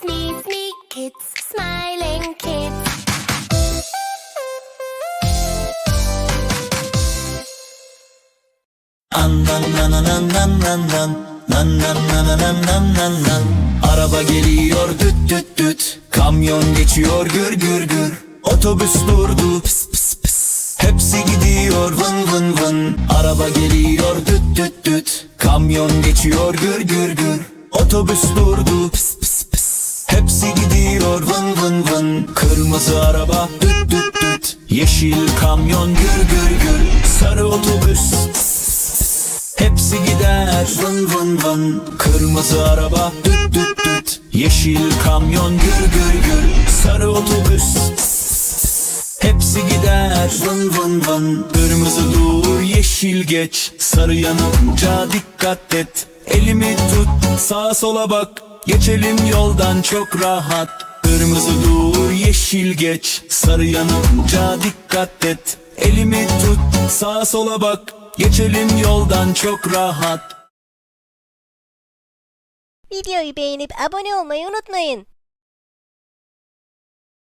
Smee, smee kids, smiling kids. Nan nan nan nan nan nan Nan nan nan nan nan nan nan Araba geliyor düt düt düt. Kamyon geçiyor gür gür gür. Otobüs durdu pıs pıs pıs. Hepsi gidiyor vın vın vın. Araba geliyor düt düt düt. Kamyon geçiyor gür gür gür. Otobüs durdu pıs pıs Kırmızı araba. Düt düt düt. Yeşil kamyon gür gür gür. Sarı otobüs. Hepsi gider. Vın vın vın. Kırmızı araba. Düt düt düt. Yeşil kamyon gür gür gür. Sarı otobüs. Hepsi gider. Vın vın vın. Kırmızı dur yeşil geç. Sarı yanınca dikkat et. Elimi tut sağa sola bak. Geçelim yoldan çok rahat Kırmızı dur yeşil geç. Sarı yanınca dikkat et. Elimi tut sağa sola bak. Geçelim yoldan çok rahat. Videoyu beğenip abone olmayı unutmayın.